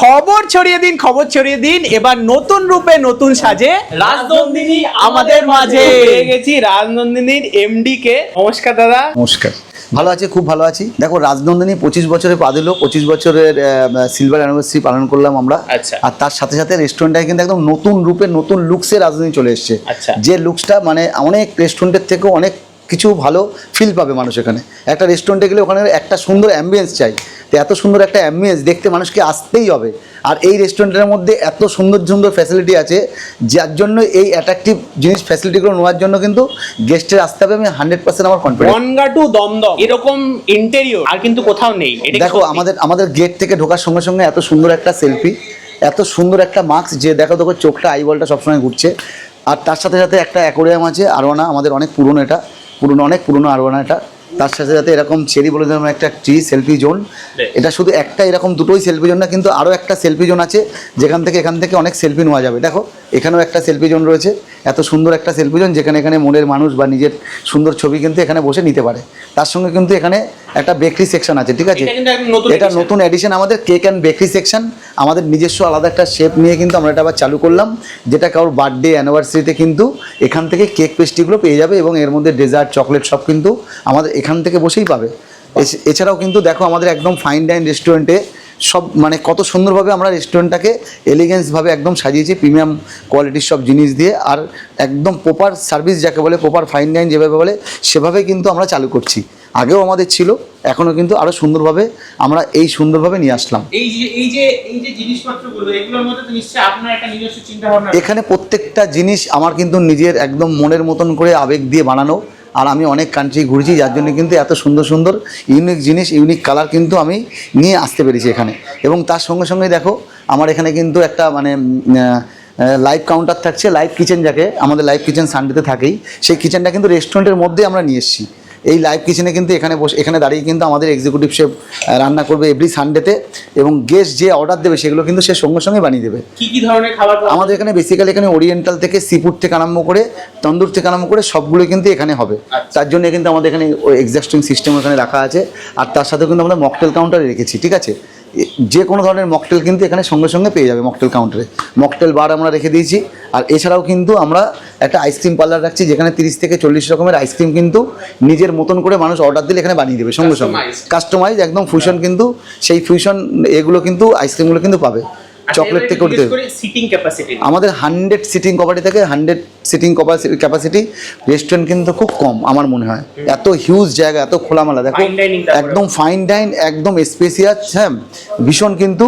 খবর ছড়িয়ে দিন খবর ছড়িয়ে দিন। এবার নতুন রূপে নতুন সাজে রাজনন্দিনী আমাদের মাঝে। পেয়ে গেছি রাজনন্দিনীর এমডি কে। নমস্কার দাদা। নমস্কার। ভালো আছি খুব ভালো আছি। দেখো রাজনন্দিনী পঁচিশ বছরে পা দিল পঁচিশ বছরের সিলভার অ্যানিভার্সারি পালন করলাম আমরা। আচ্ছা। আর তার সাথে সাথে রেস্টুরেন্টটায় কিন্তু একদম নতুন রূপে নতুন লুকসে রাজধানী চলে এসছে। আচ্ছা। যে লুকসটা মানে অনেক রেস্টুরেন্টের থেকেও অনেক কিছু ভালো ফিল পাবে মানুষ এখানে। একটা রেস্টুরেন্টে গেলে ওখানে একটা সুন্দর অ্যাম্বিয়েন্স চাই। তো এত সুন্দর একটা অ্যাম্বিয়েন্স দেখতে মানুষকে আসতেই হবে। আর এই রেস্টুরেন্টের মধ্যে এত সুন্দর সুন্দর ফ্যাসিলিটি আছে যার জন্য এই অ্যাট্রাকটিভ জিনিস ফ্যাসিলিটিগুলো নেওয়ার জন্য কিন্তু গেস্টের আসতে হবে আমি হান্ড্রেড পার্সেন্ট আমার কনফিডেন্স বনগা টু দমদম এরকম ইন্টেরিয়র আর কিন্তু কোথাও নেই। দেখো আমাদের আমাদের গেট থেকে ঢোকার সঙ্গে সঙ্গে এত সুন্দর একটা সেলফি এত সুন্দর একটা মাস্ক যে দেখো দেখো চোখটা আইবলটা সবসময় ঘুরছে। আর তার সাথে সাথে একটা অ্যাকোরিয়াম আছে আরোয়ানা আমাদের অনেক পুরনো এটা। পুরনো অনেক পুরনো আরবানা এটা তার সাথে সাথে এরকম চেরি বলে যেমন একটা ট্রি সেলফি জোন এটা শুধু একটা এরকম দুটোই সেলফি জোন না কিন্তু আরও একটা সেলফি জোন আছে যেখান থেকে এখান থেকে অনেক সেলফি নেওয়া যাবে। দেখো এখানেও একটা সেলফি জোন রয়েছে এত সুন্দর একটা সেলফি জোন যেখানে এখানে মনের মানুষ বা নিজের সুন্দর ছবি কিন্তু এখানে বসে নিতে পারে। তার সঙ্গে কিন্তু এখানে একটা বেকারি সেকশন আছে ঠিক আছে? এটা নতুন এডিশন আমাদের কেক অ্যান্ড বেকারি সেকশন আমাদের নিজস্ব আলাদা একটা শেপ নিয়ে কিন্তু আমরা এটা আবার চালু করলাম যেটা কারোর বার্থডে অ্যানিভার্সারিতে কিন্তু এখান থেকে কেক পেস্ট্রিগুলো পেয়ে যাবে এবং এর মধ্যে ডেজার্ট চকলেট সব কিন্তু আমাদের এখান থেকে বসেই পাবে। এছাড়াও কিন্তু দেখো আমাদের একদম ফাইন ডাইন রেস্টুরেন্টে সব মানে কত সুন্দরভাবে আমরা রেস্টুরেন্টটাকে এলিগেন্সভাবে একদম সাজিয়েছি প্রিমিয়াম কোয়ালিটির সব জিনিস দিয়ে আর একদম প্রপার সার্ভিস যাকে বলে প্রপার ফাইন ডাইন যেভাবে বলে সেভাবে কিন্তু আমরা চালু করছি। আগেও আমাদের ছিল এখনও কিন্তু আরও সুন্দরভাবে আমরা এই সুন্দরভাবে নিয়ে আসলাম। এই যে এই যে এই যে জিনিসপত্রগুলো এগুলোর মধ্যে তো নিশ্চয়ই আপনার একটা নিজস্ব চিন্তা এখানে প্রত্যেকটা জিনিস আমার কিন্তু নিজের একদম মনের মতন করে আবেগ দিয়ে বানানো আর আমি অনেক কান্ট্রি ঘুরেছি যার জন্য কিন্তু এত সুন্দর সুন্দর ইউনিক জিনিস ইউনিক কালার কিন্তু আমি নিয়ে আসতে পেরেছি এখানে। এবং তার সঙ্গে সঙ্গে দেখো আমার এখানে কিন্তু একটা মানে লাইভ কাউন্টার থাকছে লাইভ কিচেন যাকে আমাদের লাইভ কিচেন সানডেতে থাকেই। সেই কিচেনটা কিন্তু রেস্টুরেন্টের মধ্যে আমরা নিয়ে এসেছি। এই লাইভ কিচেনে কিন্তু এখানে বসে এখানে দাঁড়িয়ে কিন্তু আমাদের এক্সিকিউটিভ শেফ রান্না করবে এভরি সানডেতে এবং গেস্ট যে অর্ডার দেবে সেগুলো কিন্তু সে সঙ্গে সঙ্গে বানিয়ে দেবে। কী কী ধরনের খাবার আমাদের এখানে বেসিক্যালি এখানে ওরিয়েন্টাল থেকে সিফুড থেকে আরম্ভ করে তন্দুর থেকে আরম্ভ করে সবগুলো কিন্তু এখানে হবে। আচ্ছা। তার জন্য কিন্তু আমাদের এখানে এক্সাস্টিং সিস্টেম এখানে রাখা আছে। আর তার সাথে কিন্তু আমরা মকটেল কাউন্টারে রেখেছি ঠিক আছে? যে কোনো ধরনের মকটেল কিন্তু এখানে সঙ্গে সঙ্গে পেয়ে যাবে মকটেল কাউন্টারে মকটেল বার আমরা রেখে দিয়েছি। আর এছাড়াও কিন্তু আমরা একটা আইসক্রিম পার্লার রাখছি যেখানে তিরিশ থেকে চল্লিশ রকমের আইসক্রিম কিন্তু নিজের মতন করে মানুষ অর্ডার দিলে এখানে বানিয়ে দেবে সঙ্গে সঙ্গে। কাস্টমাইজ একদম ফিউশন কিন্তু সেই ফিউশন এগুলো কিন্তু আইসক্রিমগুলো কিন্তু পাবে। চকলেট থেকে উঠতে সিটিং ক্যাপাসিটি আমাদের হান্ড্রেড সিটিং কপাটি থেকে হান্ড্রেড সিটিং ক্যাপাসিটি রেস্টুরেন্ট কিন্তু খুব কম আমার মনে হয়। এত হিউজ জায়গা এত খোলামেলা। দেখো। একদম ফাইন ডাইন একদম স্পেসিয়াস হ্যাঁ ভীষণ কিন্তু